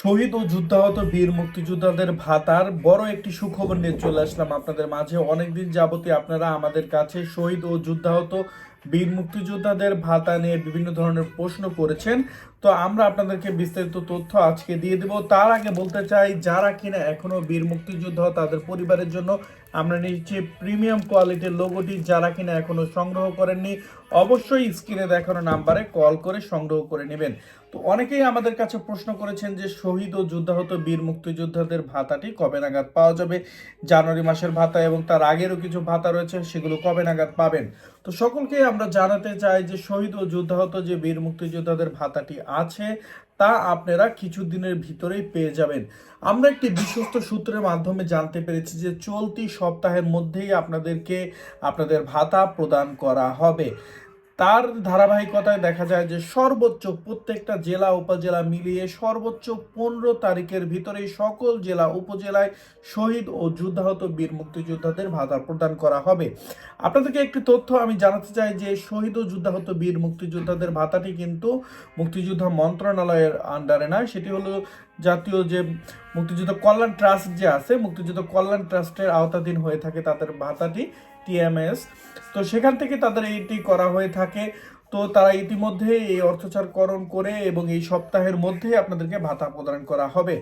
শহীদ ও যুদ্ধাহত বীর মুক্তিযোদ্ধাদের ভাতার বড় একটি সুখবর নিয়ে চলে আসলাম আপনাদের মাঝে। অনেকদিন যাবতীয় আপনারা আমাদের কাছে শহীদ ও যুদ্ধাহত বীর মুক্তিযোদ্ধাদের ভাতা নিয়ে বিভিন্ন ধরনের প্রশ্ন করেছেন। তো আমরা আপনাদেরকে বিস্তারিত তথ্য আজকে দিয়ে দেব। তার আগে বলতে চাই, যারা কিনা এখনও বীর মুক্তিযোদ্ধা তাদের পরিবারের জন্য, আমরা নিচ্ছি প্রিমিয়াম কোয়ালিটির লোগোটি যারা কিনা এখনও সংগ্রহ করেননি, অবশ্যই স্ক্রিনে দেখানো নাম্বারে কল করে সংগ্রহ করে নেবেন। তো অনেকেই আমাদের কাছে প্রশ্ন করেছেন যে শহীদ ও যুদ্ধাহত বীর মুক্তিযোদ্ধাদের ভাতাটি কবে নাগাদ পাওয়া যাবে? জানুয়ারি মাসের ভাতা এবং তার আগেরও কিছু ভাতা রয়েছে, সেগুলো কবে নাগাদ পাবেন? তো সকলকে আমরা জানাতে চাই যে শহীদ ও যুদ্ধাহত যে বীর মুক্তিযোদ্ধাদের ভাতাটি আছে, তা আপনারা কিছুদিনের ভিতরেই পেয়ে যাবেন। আমরা একটি বিশ্বস্ত সূত্রের মাধ্যমে জানতে পেরেছি যে চলতি সপ্তাহের মধ্যেই আপনাদেরকে আপনাদের ভাতা প্রদান করা হবে। তার ধারাবাহিকতায় দেখা যায় যে সর্বোচ্চ প্রত্যেকটা জেলা উপজেলা মিলিয়ে সর্বোচ্চ পনেরো তারিখের ভিতরে সকল জেলা উপজেলায় শহীদ ও যুদ্ধাহত বীর মুক্তিযোদ্ধাদের ভাতা প্রদান করা হবে। আপনাদেরকে একটি তথ্য আমি জানাতে চাই যে শহীদ ও যুদ্ধাহত বীর মুক্তিযোদ্ধাদের ভাতাটি কিন্তু মুক্তিযোদ্ধা মন্ত্রণালয়ের আন্ডারে নয় সেটি হলো জাতীয় যে মুক্তিযুদ্ধ কল্যাণ ট্রাস্ট যে আছে, মুক্তিযুদ্ধ কল্যাণ ট্রাস্টের আওতাধীন হয়ে থাকে তাদের ভাতাটি। টিএমএস। তো সেখান থেকে তাদের এইটি করা হয়ে থাকে। তো তারা ইতিমধ্যে এই অর্থচারকরণ করে এবং এই সপ্তাহের মধ্যেই আপনাদেরকে ভাতা প্রদান করা হবে।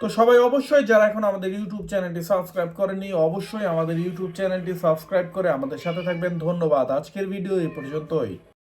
তো সবাই অবশ্যই যারা এখন আমাদের ইউটিউব চ্যানেলটি সাবস্ক্রাইব করেনি অবশ্যই আমাদের ইউটিউব চ্যানেলটি সাবস্ক্রাইব করে আমাদের সাথে থাকবেন। ধন্যবাদ। আজকের ভিডিও এই পর্যন্তই।